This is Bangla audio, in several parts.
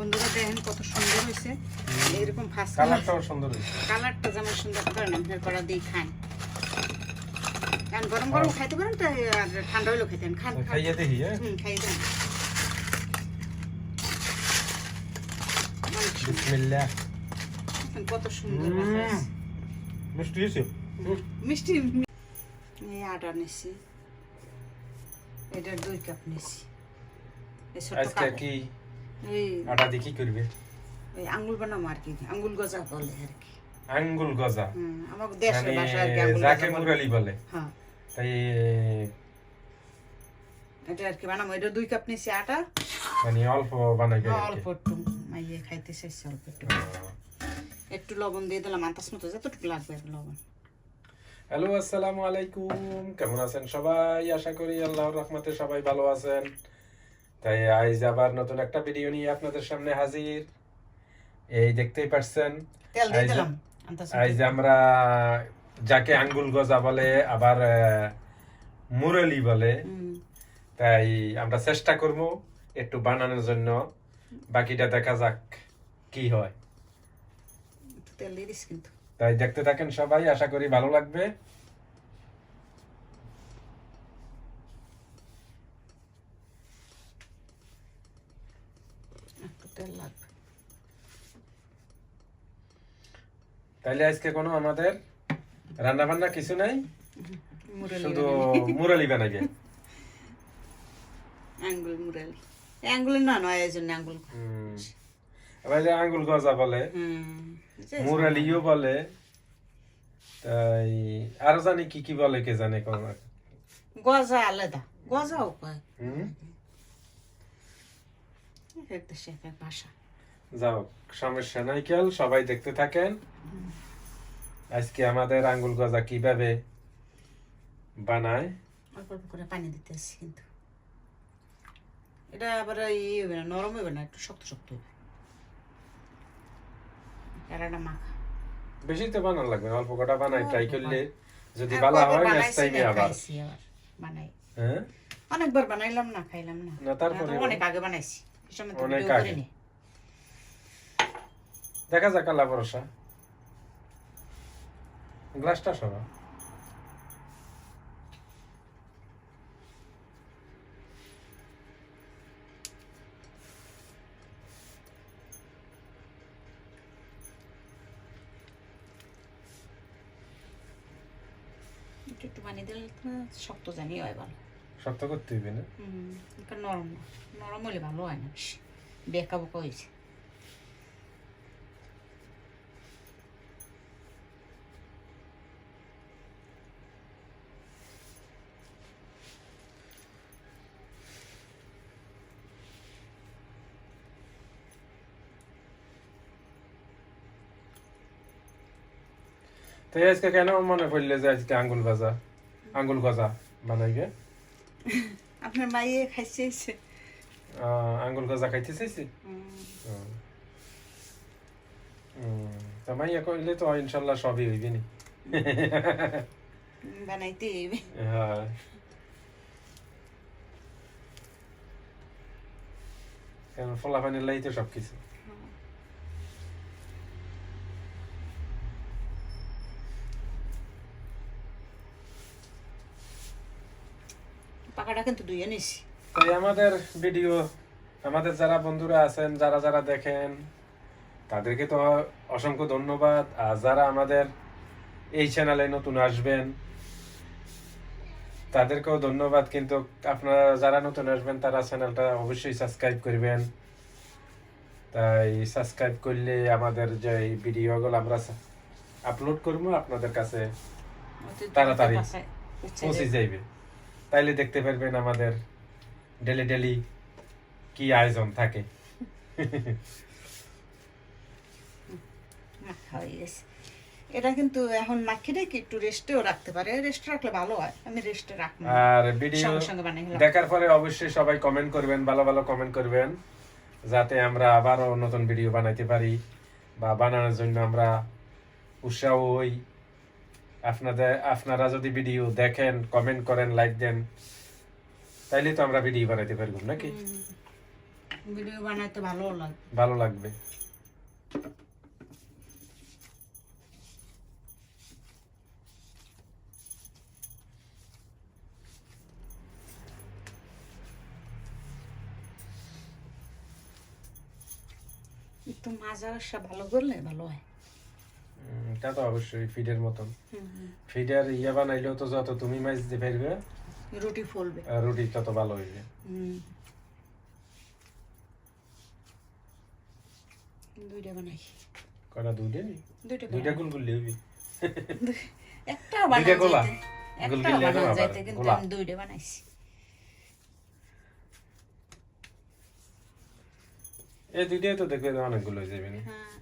বন্ধুরা দেখেন কত সুন্দর হয়েছে। এরকম ফার্স্ট কালারটাও সুন্দর হয়েছে। কালারটা যেমন সুন্দর করেন আপনার করা দিয়ে খান। কারণ গরম গরম খাইতে পারেন তো আর ঠান্ডা হইলেও খেতেন খান খান। খাইয়ে দেখি হ্যাঁ। হুম খাইয়ে দেন বিসমিল্লাহ। কত সুন্দর। মিষ্টি হয়েছে? মিষ্টি এই আটা নিছি। এটার দুই কাপ নিছি। আজকে কি? আটা দিয়ে কি করবে? ওই আঙ্গুল বানাবো আর কি আঙ্গুল গজা বলে আর কি। আঙ্গুল গজা? আমার দেশের মানে আর কি আঙ্গুল যাকে গজা বলে। মুরালি বলে। হ্যাঁ। তাই এটা আর কি বানাবো এটা দুই কাপ নিছি আটা। মানে অল্প বানাইবে অল্প একটু মাইয়ে খাইতে চাইছে অল্প একটু। একটু লবণ দিয়ে দিলাম আন্তাস মতো যতটুকু লাগবে লবণ। হ্যালো আসসালামু আলাইকুম। কেমন আছেন সবাই? আশা করি আল্লাহর রহমতে সবাই ভালো আছেন। তাই আজ আবার নতুন একটা ভিডিও নিয়ে আপনাদের সামনে হাজির। এই দেখতেই পারছেন আজ আমরা যাকে আঙ্গুল গজা বলে আবার মুরলি বলে। তাই আমরা চেষ্টা করব একটু বানানোর জন্য। বাকিটা দেখা যাক কি হয়। তাই দেখতে থাকেন সবাই আশা করি ভালো লাগবে একটু তেল লাগবে। তাইলে আজকে কোনো আমাদের রান্না বান্না কিছু নাই? শুধু মুরালি বানাইবে আঙ্গুল মুরালি। এই আঙ্গুলের না নয় এই জন্য আঙ্গুল। আবার যে আঙ্গুল গজা বলে মুরালিও বলে তাই আরও জানি কি কি বলে কে জানে গজা আলাদা গজাও কয়। এক এক দেশে এক এক ভাষা যাও সমস্যা নাই কেল সবাই দেখতে থাকেন। আজকে আমাদের আঙ্গুল গজা কীভাবে বানায়? অল্প অল্প করে পানি দিতেছি কিন্তু। এটা আবার ইয়ে হবে না নরম হবে না একটু শক্ত শক্ত হবে এরাটা মাখা। বেশি তো বানানো লাগবে অল্প কটা বানাই ট্রাই করলে যদি ভালো হয় নেক্সট টাইমে আবার বানাই। হ্যাঁ? অনেকবার বানাইলাম না খাইলাম না। না, তারপরে অনেক আগে বানাইছি। অনেক আগে। দেখা যাক আল্লাহ ভরসা। গ্লাসটা সরা একটু পানি দিলে শক্ত জানি হয় ভালো। শক্ত করতে হইবে না। নরম নরম হলে ভালো হয় না। বেকা বোকা হয়েছে। তো আজকে কেন মনে পড়লে যে আজকে আঙ্গুল ভাজা? আঙ্গুল গজা বানাইবে? আপনার মাইয়ে খাইছে। এসে আঙ্গুল গজা খাইতে চাইছি হুম, তা মাইয়া কইলে তো ইনশাল্লাহ সবই হইবে নি। বানাইতে হইবে। হ্যাঁ। ফলাফানের লাই তো সবকিছু। পাকাটা কিন্তু দুইয়ে নিছি। তাই আমাদের ভিডিও আমাদের যারা বন্ধুরা আছেন যারা যারা দেখেন তাদেরকে তো অসংখ্য ধন্যবাদ। আর যারা আমাদের এই চ্যানেলে নতুন আসবেন তাদেরকেও ধন্যবাদ। কিন্তু আপনারা যারা নতুন আসবেন তারা চ্যানেলটা অবশ্যই সাবস্ক্রাইব করবেন। তাই সাবস্ক্রাইব করলে আমাদের যে ভিডিওগুলো আমরা আপলোড করব আপনাদের কাছে তাড়াতাড়ি পৌঁছে যাইবে। তাইলে দেখতে পারবেন আমাদের ডেলি ডেলি কি আয়োজন থাকে। হয়ে গেছে এটা কিন্তু এখন মাখিয়ে কি একটু রেস্টেও রাখতে পারে। রেস্টে রাখলে ভালো হয়। আমি রেস্টে রাখব আর ভিডিও। দেখার পরে অবশ্যই সবাই কমেন্ট করবেন ভালো ভালো কমেন্ট করবেন যাতে আমরা আবারও নতুন ভিডিও বানাইতে পারি বা বানানোর জন্য আমরা উৎসাহ হই আপনাদের আপনারা যদি ভিডিও দেখেন কমেন্ট করেন লাইক দেন তাইলে তো আমরা ভিডিও বানাইতে পারব নাকি? ভিডিও বানাইতে ভালো লাগে। ভালো লাগবে। একটু মাজা ভালো করলে ভালো হয়। তা তো অবশ্যই ফিডের মতন। ফিডের ইয়ে বানাইলেও তো যত তুমি মাছ দিতে পারবে রুটি ফুলবে। রুটি তত ভালো হইবে। হুম। দুইটা বানাই। দুইটা নি দুইটা? দুইটা বানাই। গুল গুল হইবি? একটা দুইটা বানাই গোলা? যাইতে গোল বানাই আবার, যাইতে কিন্তু আমি দুইটা বানাইছি। এই দুইটাই তো দেখবে অনেকগুলো হয়ে যাবে নি। হ্যাঁ।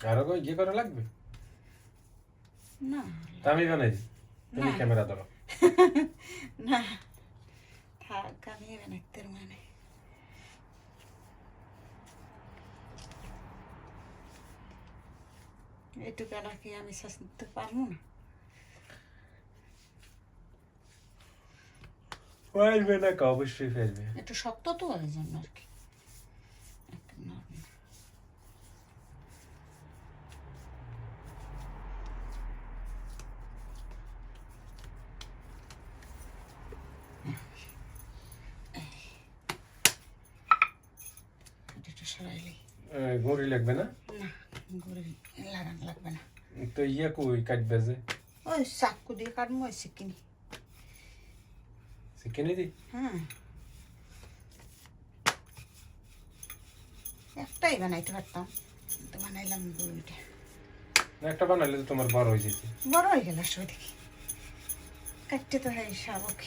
আরও কই করা লাগবে? না। আমি বানাই তুমি ক্যামেরা ধরো। না। থাক আমি বানাইতে মানে। এইটুকু আর কি আমি শাসতে পারব না? পারবে না অবশ্যই ফেলবে একটু শক্ত তো ওই জন্য আর কি একটু নরম। এটা একটু সরাইলি গুঁড়ি লাগবে না? লাগান লাগবে না। তো ইয়ে কই কাটবে যে? ওই চাকু দিয়ে কাটবো ওই সিকিনি শিখে দি? হ্যাঁ। একটাই বানাইতে পারতাম তো বানাইলাম না একটা বানাইলে তো তোমার বড় হয়ে যেতে। বড় হয়ে গেল আসলে দেখি। কাটতে তো হয় শাবক।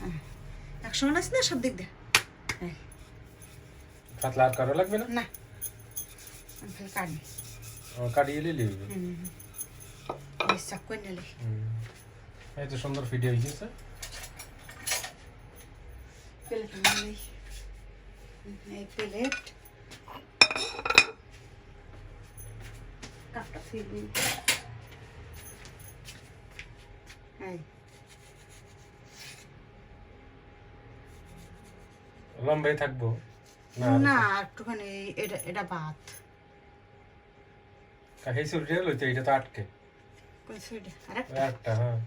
হ্যাঁ। এক সমান আছে না সব দিক দিয়ে? পাতলা আর কারও লাগবে না? না। ও, কাটিয়ে নিলে চাক করে নিলে। এই তো সুন্দর ভিডিও হয়ে গেছে এই প্লেট। কাপটা ফিরবি এই। লম্বাই থাকব। না একটুখানি এটা এটা ভাত লইতে এটা তো আটকে। কোন হ্যাঁ।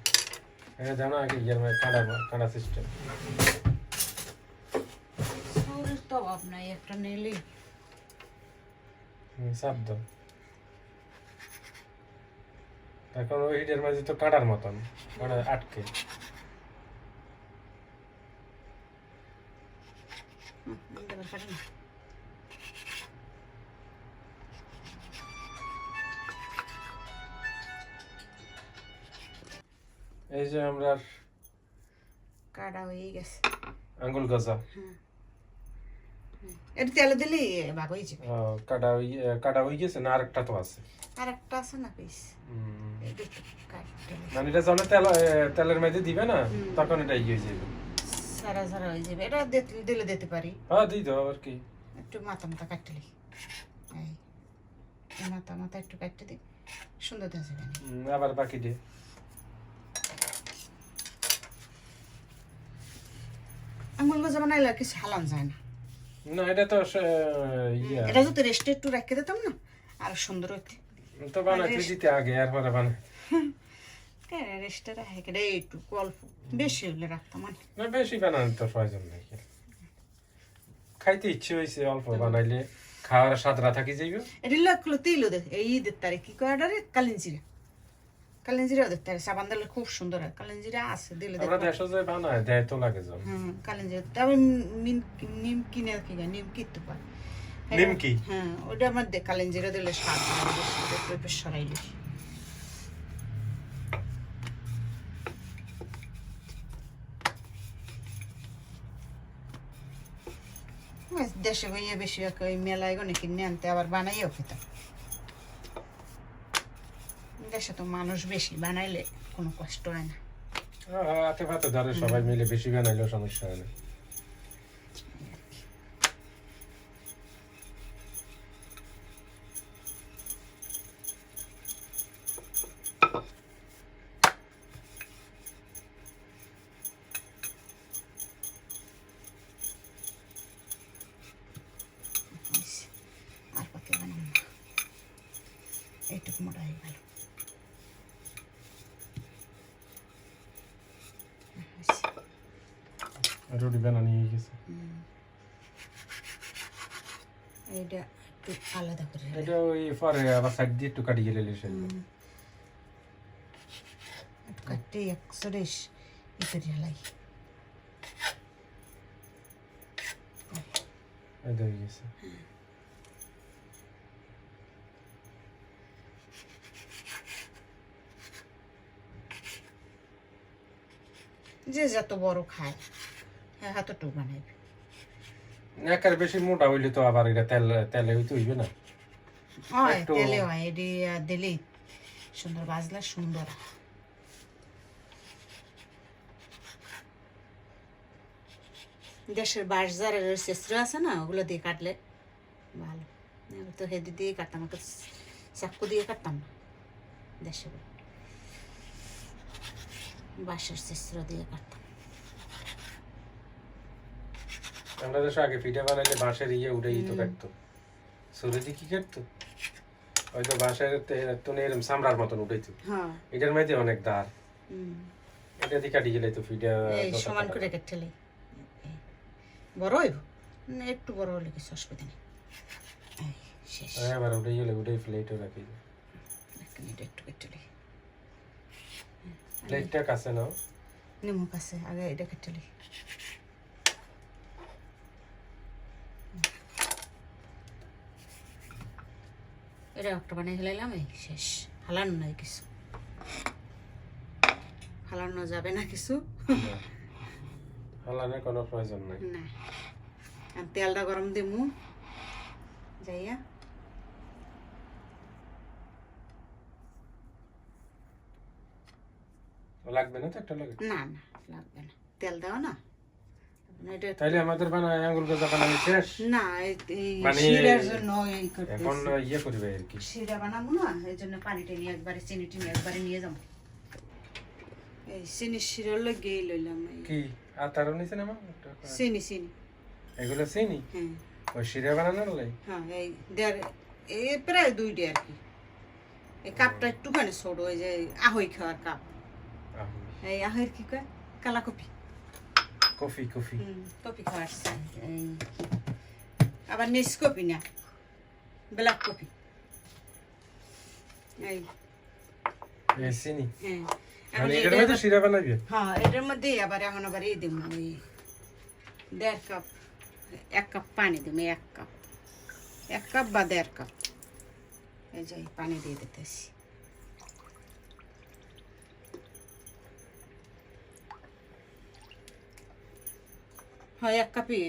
এটা জানো আগে ইয়ের সিস্টেম শরীর তো অভাব নাই একটা নিলি। চাপ দাও এখন ওই হিটের মাঝে তো কাঁড়ার মতন কাঁড়া আটকে। না এই যে আমরা কাটা হয়ে গেছে। আঙ্গুল গজা এটা তেলে দিলে ভাগ হয়ে যাবে। কাটা ওই কাটা হয়ে গেছে না আরেকটা তো আছে? আর একটা আছে না পিস। মানে এটা যখন তেল তেলের মধ্যে দিবে না তখন এটা ইয়ে হয়ে যাবে। সারা সারা হয়ে যাবে। এটা দিলে দিতে পারি। হ্যাঁ দিই দাও আর কি? একটু মাথা মাথা এই এই মাথা মাথা একটু কাটতে দিই। সুন্দর দেখা যাবে। আবার বাকি দিয়ে আঙুল গজা বানাইলে আর কিছু হালান যায় না। না এটা তো এটা যদি রেস্টে একটু রেখে দিতাম না আর সুন্দর হইতে। তো বানাতে দিতে আগে আর পরে বানাই রেস্টে রাখে। কেটে একটু অল্প। বেশি হলে রাখতাম মানে না বেশি বানানোর তো প্রয়োজন নেই খাইতে ইচ্ছে হয়েছে অল্প বানাইলে। খাওয়ার স্বাদরা থাকি যাইবে। এটা লাগল তিল ওদের এই ঈদের তারিখ কি কয় রে কালিঞ্জিরা। কালিঞ্জিরা ওদের তারিখ। সাবান দিলে খুব সুন্দর হয়। কালিঞ্জিরা আছে দিলে আমরা দেশে যে বানায় দেয় তো লাগে জন। হ্যাঁ কালিঞ্জিরা। তবে নিম নিম কিনে কি নিমকি? হ্যাঁ ওটার মধ্যে কালিঞ্জিরা দিলে স্বাদ হয়। বেশি, সরাইলে দেশে বইয়ে বেশি ওই মেলায় গনে কিনে আনতে, আবার বানাইও খেতাম দেশে তো মানুষ বেশি বানাইলে কোনো কষ্ট হয় না। হাতে ভাতে ধরে, সবাই মিলে বেশি বানাইলেও সমস্যা হয় না মোটা হয়ে গেল রুটি বানানি হয়ে গেছে এইটা একটু আলাদা করে এটা ওই পরে আবার সাইড দিয়ে একটু কাটিয়ে গেলে একটু কাটতে একশো রেস ই করে এটা হয়ে গেছে। যে যত বড় খায় হ্যাঁ হাতটুকু বানাইবে। একার বেশি মোটা হইলে তো আবার এটা তেল তেলে হইতে হইবে না। হয় তেলে হয় সুন্দর বাজলে সুন্দর। দেশের বাঁশ যারা চেস্ত্র আছে না ওগুলো দিয়ে কাটলে ভালো। তো হেদি দিয়ে কাটতাম আমাকে চাক্কু দিয়ে কাটতাম না দেশে। বাঁশের চেস্ত্র দিয়ে কাটতাম। আমরা দেশে আগে পিঠা বানাইলে বাঁশের ইয়ে উঠেই তো কাটতো। সুরে দিয়ে কি কাটতো? হয়তো বাঁশের তো এরকম সামরার মতন উঠেছে হ্যাঁ। এটার মধ্যে অনেক হুম। এটা দিয়ে কাটি গেলে তো পিঠা সমান করে কেটেলে বড় হইব? একটু বড় হলে কিছু অসুবিধা নেই। এবার উঠে গেলে প্লেটে রাখি। একটু প্লেটটা কাছে নাও। আগে এটা কেটেলে এটা একটা বানিয়ে ফেলাইলাম এই শেষ। হালানো নাই কিছু। হালানো যাবে না কিছু। হালানোর কোনো প্রয়োজন নাই। না। আর তেলটা গরম দিমু। যাইয়া। লাগবে না তো একটা লাগে? না না লাগবে না। তেল দাও না। তাইলে আমাদের বানায় আঙ্গুল গজা বানানো শেষ? না এই- মানে শিরার জন্য এই এখন ইয়ে করবে আর কি। শিরা বানাবো না এই জন্য পানি টেনে একবারে চিনি টিনি একবারে নিয়ে যাব। এই চিনি শিরার লগেই লইলাম কি? আতারও নিছে না মা? চিনি চিনি। এগুলো চিনি? হ্যাঁ। ওই শিরা বানানোর লাই? হ্যাঁ এই দেড় এই প্রায় দুইটা আর কি। এই কাপটা একটুখানি ছোট ওই যে আহই খাওয়ার কাপ। এই আহের কি কয়? কালা কপি কফি কফি। হুম কপি খাওয়ার আবার নিস কপি না ব্ল্যাক কপি এই। চিনি। হ্যাঁ। মানে এটার মধ্যে শিরা বানাবি হ্যাঁ এটার মধ্যে আবার এখন আবার এই দেবো ওই দেড় কাপ এক কাপ পানি দেবো এক কাপ। এক কাপ বা দেড় কাপ। এই যে পানি দিয়ে দিতেছি। হ্যাঁ এক কাপই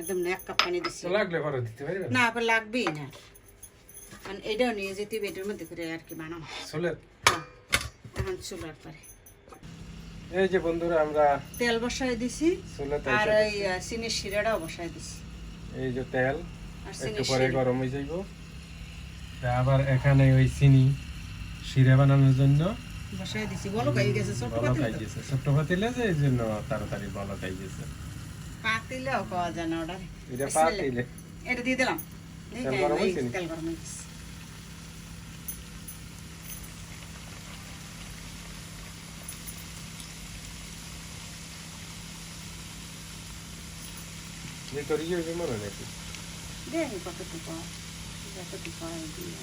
একদম না এক কাপ পানি লাগলে পরে দিতে পারবে না? আবার লাগবেই না। কারণ এটাও নিয়ে যেতে হবে এটার মধ্যে করে আর কি বানাবো। হ্যাঁ এখন চুলার পরে। এই যে বন্ধুরা আমরা তেল দিছি আর এই চিনির শিরাটাও দিছি। এই যে তেল একটু পরে গরম হয়ে যাইব। আবার এখানে ওই চিনি শিরা বানানোর জন্য বসাই দিছি। বলো গেছে ছোট পাতিল ছোট্ট পাতিলে যে এই জন্য তাড়াতাড়ি বলক আই গেছে। পাতিলেও পাওয়া যায় না ওটা এটা বিসমিল্লাহ। পাতিলে এটা দিয়ে দিলাম এই তেল হ্যাঁ, গরম এই হয়েছে নি? তেল গরম হয়ে গেছে। ভিতরে ইয়ে হইবে মনে নাকি দেখি কতটুকু হয়, যতটুকু হয় দিয়ে।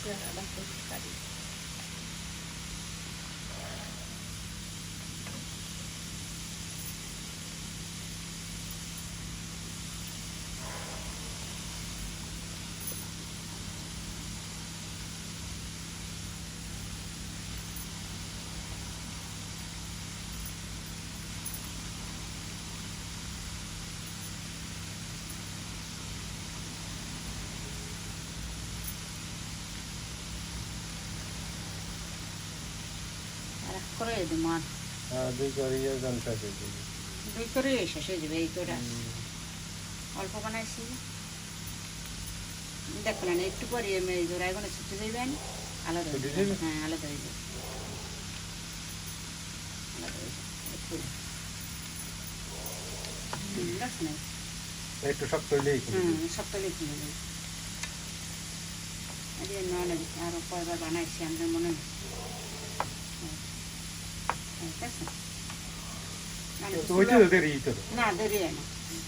চেহারাটা পরিষ্কার। আর করে দেবো আর হ্যাঁ দুই করে ইয়ে জানতে আছে দুই করে শেষ হয়ে যাবে এই করে। অল্প বানাইছি। দেখো না একটু পরে এই জোড়ায় কোনো ছুটে যাইবেন আলাদা হয়ে আলাদা যাবে। একটু শক্ত কিনে আরে নয় কয়বার বানাইছি আমাদের মনে নেই। হ্যাঁ, ঠিক আছে? না দেরি না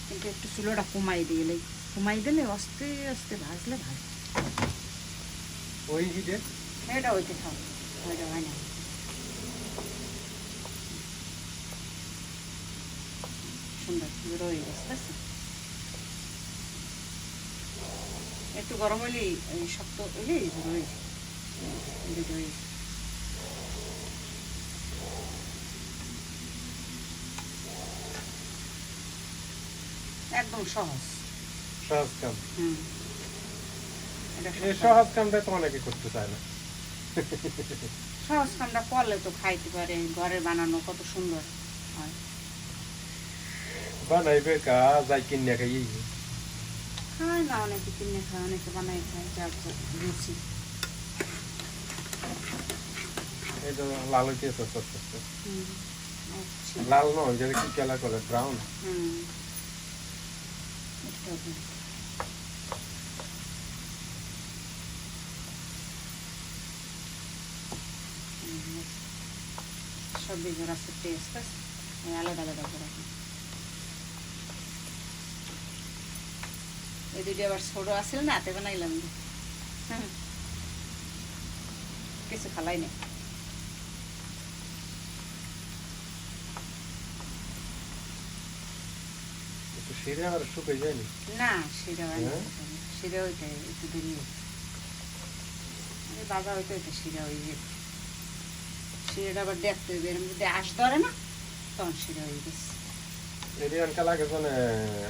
কিন্তু একটু চুলোটা কমাই দিলে কমাই দিলে আস্তে আস্তে ভাজলে ভাজ ওই হিটে এটা ওইতে খাও ওইটা হয় না সুন্দর রয়ে গেছে একটু গরম হলেই শক্ত হলেই রয়ে যায়। এই রয়ে যায়। একদম সহজ। সহজ কাম। এই সহজ। কামটা তো অনেকে করতে চায় না। সহজ কামটা করলে তো খাইতে পারে ঘরে বানানো কত সুন্দর হয়। বানাইবে কা যাই কিনে খাই। খায় না অনেকে কিনে খায় অনেকে বানাই খায় যার যার রুচি। এই তো লাল হইতেছে আচ্ছা। লাল নয় যেটা কি কালার করে ব্রাউন হুম, সব বিজোর আছে আছে আলাদা আলাদা করে এই দুটি আবার ছোট আছিল না হাতে বানাইলাম। কিছু খালাই নেই একটু সিরে আর যায়নি? না হয়? হ্যাঁ? ওইটা একটু দেরি বাবা হয়ে গেছে। শিরাটা আবার দেখতে হবে যদি আশ ধরে না তখন শিরা হয়ে গেছে। এটি লাগে মানে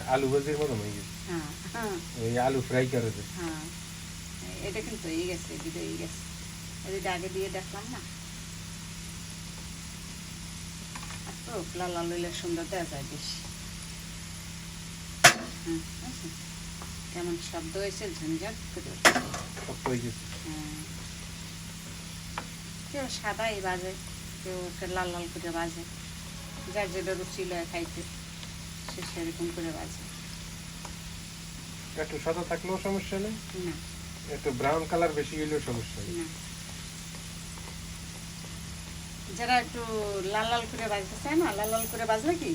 আলু ভাজির মতো হয়ে গেছে? হ্যাঁ হ্যাঁ। ওই আলু ফ্রাই করে হ্যাঁ। এটা কিন্তু হয়ে গেছে এদিকে হয়ে গেছে। এদিকে আগে দিয়ে দেখলাম না। তো লাল লাল সুন্দর দেওয়া যায় বেশি। হুম কেমন শব্দ হয়েছে? ঝঞ্ঝট করে হয়ে হ্যাঁ। কেউ সাদাই বাজে কেউ লাল লাল করে বাজে। যার যেটা রুচি লয় খাইতে সে সেরকম করে বাজে। একটু সাদা থাকলেও সমস্যা নেই। না। একটু ব্রাউন কালার বেশি হইলেও সমস্যা নেই। যারা একটু লাল লাল করে বাজতে চায় না লাল লাল করে বাজলে কি?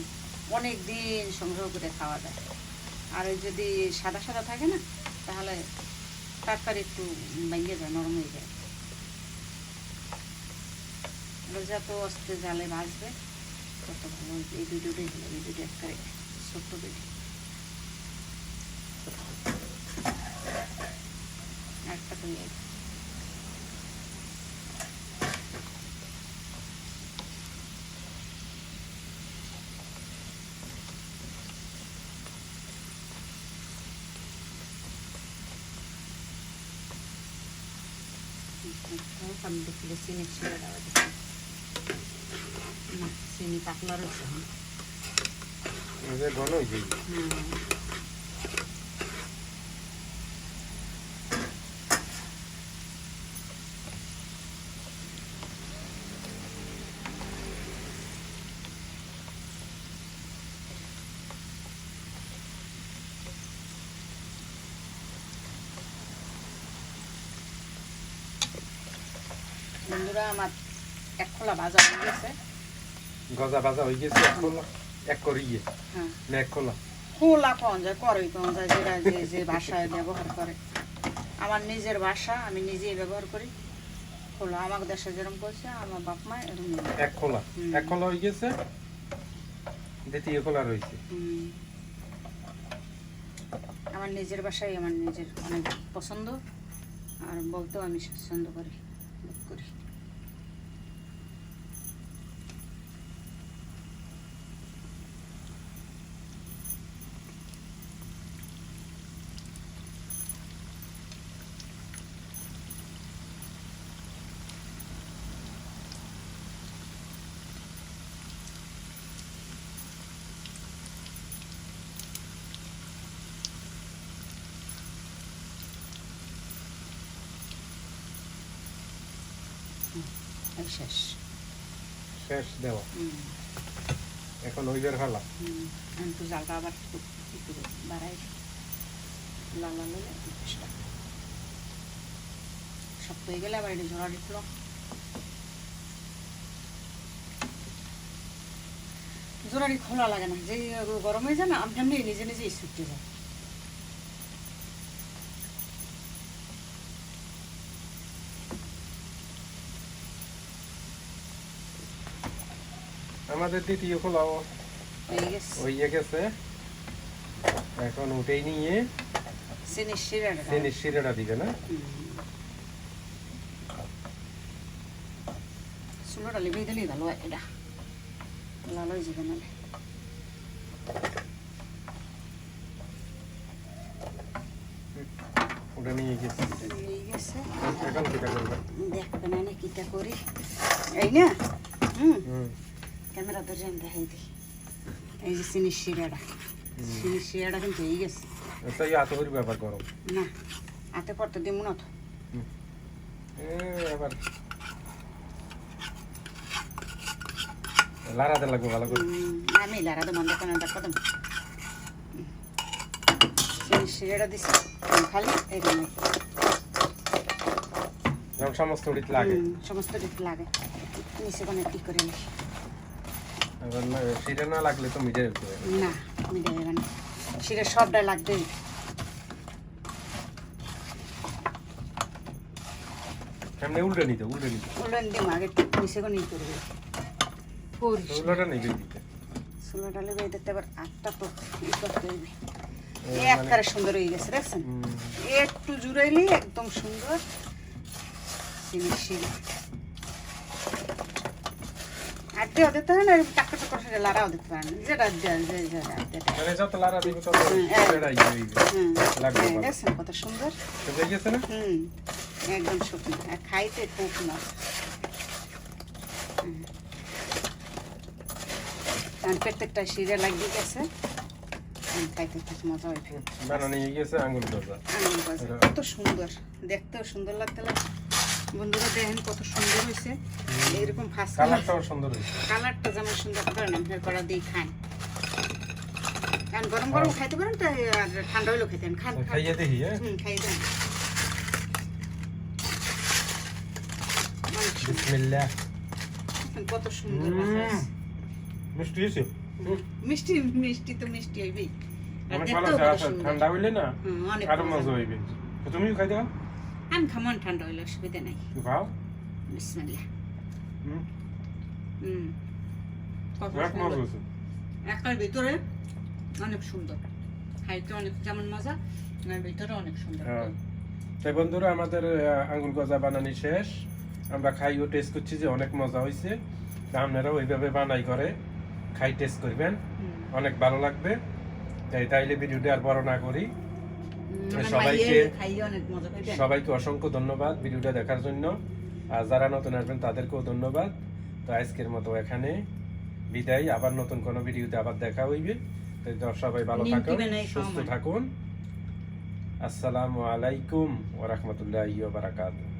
অনেক দিন সংগ্রহ করে খাওয়া যায়। আর ওই যদি সাদা সাদা থাকে না, তাহলে তারপর একটু ভেঙে যায়, নরম হয়ে যায়। রোজা যত অস্তে জালে ভাজবে তত ভালো এই দুটোটাই হলো এই দুটো একটা ছোট্ট দেখি একটা করে আমি দেখলে চিনি ছিঁড়ে দেওয়া না চিনি পাতলা রয়েছে। ঘন হয়ে যায়। হুম। খোলা ভাজা হয়ে গেছে। গজা হয়ে গেছে এক করিয়ে হ্যাঁ। না এক খোলা। খোলা কন যায় করই কন যায় যেটা যে যে ভাষায় ব্যবহার করে। আমার নিজের ভাষা আমি নিজেই ব্যবহার করি। খোলা আমার দেশে যেরকম করছে আমার বাপ মা এরকম এক খোলা। এক খোলা হয়ে গেছে দ্বিতীয় খোলা রয়েছে। আমার নিজের ভাষাই আমার নিজের অনেক পছন্দ আর বলতেও আমি স্বাচ্ছন্দ্য করি বোধ করি এই শেষ। শেষ দেওয়া। এখন ওই বের হলা আমি জালটা আবার একটু বাড়াই। লাল লাল হলে পেঁয়াজটা শক্ত হয়ে গেলে আবার এটা দিছিল জোরারি খোলা লাগে না। যে গরম হয়ে যায় না আপনি নিজে নিজেই ছুটতে যায় আমাদের দ্বিতীয় খোলাও হয়ে গেছে। গেছে। এখন উঠেই নিয়ে চিনি শিরাটা দিবে না? চুলোটা লিভিয়ে দিলেই ভালো হয় এটা। লাল হয়ে যাবে নাহলে ওটা নিয়ে গেছে। এখন কিটা করবে? দেখবে না না কিটা করি। এই না? হুম। ক্যামেরা ধরে আমি দেখাই দিই এই যে চিনি শিরাটা চিনি শিরাটা কিন্তু হয়ে গেছে আচ্ছা এই আতো করি ব্যাপার গরম না হাতে পড়তে দিব না তো এ, আবার লাগবে ভালো করে আমি লারা দেবো দেখো না দেখো দেবো চিনি শিরাটা দিছি খালি এই সমস্ত উড়িত লাগে সমস্ত দিক লাগে নিচে কোনো কি করে নি এবার না সেটা না লাগলে তো মিটে যেতে না আমি দেবে না। সেটা সবটা লাগবে। এমনি উল্টে নিতে উল্টে নিতে। উলন দিম আগে নিচে কোনো ই করবে করি উল্টোটা নিবে দিতে ষোলোটা লেগে দিতে আবার আটটা তো করতে হইবে এই সুন্দর হয়ে গেছে দেখছেন? একটু জুড়াইলেই একদম সুন্দর শিরা আর দেওয়া দিতে হয় না লাড়াও দিতে পারেন। যেটা মানে যত লাড়া দিবে তত হ্যাঁ, ভালো। দেখছেন কত সুন্দর। গেছে না? হুম একদম শুকনো। আর খাইতে খুব না আর প্রত্যেকটা শিরে লাগিয়ে গেছে। খাইতে খুব মজা বানানো গেছে গজা। কত সুন্দর। দেখতেও সুন্দর লাগতে লাগে বন্ধুরা দেখেন কত সুন্দর হয়েছে। ফার্স্ট কালারটাও সুন্দর হয়েছে। কালারটা যেমন সুন্দর করেন আপনার করা দিয়ে খান। কারণ গরম গরম খাইতে পারেন আর ঠান্ডা খাইতেন খান খাইয়ে দেখি হ্যাঁ। হুম খাই দেন বিসমিল্লাহ। কত সুন্দর। মিষ্টি হয়েছে? মিষ্টি মিষ্টি তো মিষ্টি হইবেই। ঠান্ডা হইলে না আরও মজা। মজা হইবে। তুমিও খাই দাও আমি খামন ঠান্ডা হইলে অসুবিধা নাই খাও বিসমিল্লাহ হুম একটার ভিতরে অনেক সুন্দর। খাইতে অনেক যেমন মজা আর ভিতরে অনেক সুন্দর। হ্যাঁ। তাই বন্ধুরা আমাদের আহ, আঙ্গুর গজা বানানি শেষ। আমরা খাইও টেস্ট করছি যে অনেক মজা হয়েছে আপনারাও ওইভাবে বানাই করে খাই টেস্ট করবেন। অনেক ভালো লাগবে। তাই তাইলে ভিডিওটা আর বড় না করি। সবাইকে- অনেক মজা পাইবে সবাইকে অসংখ্য ধন্যবাদ ভিডিওটা দেখার জন্য। আর যারা নতুন আসবেন তাদেরকেও ধন্যবাদ। তো আজকের মতো এখানে বিদায়। আবার নতুন কোনো ভিডিওতে আবার দেখা হইবে। তো সবাই ভালো থাকুন সুস্থ থাকুন। আসসালামু আলাইকুম ওয়া বারাকাতুহু।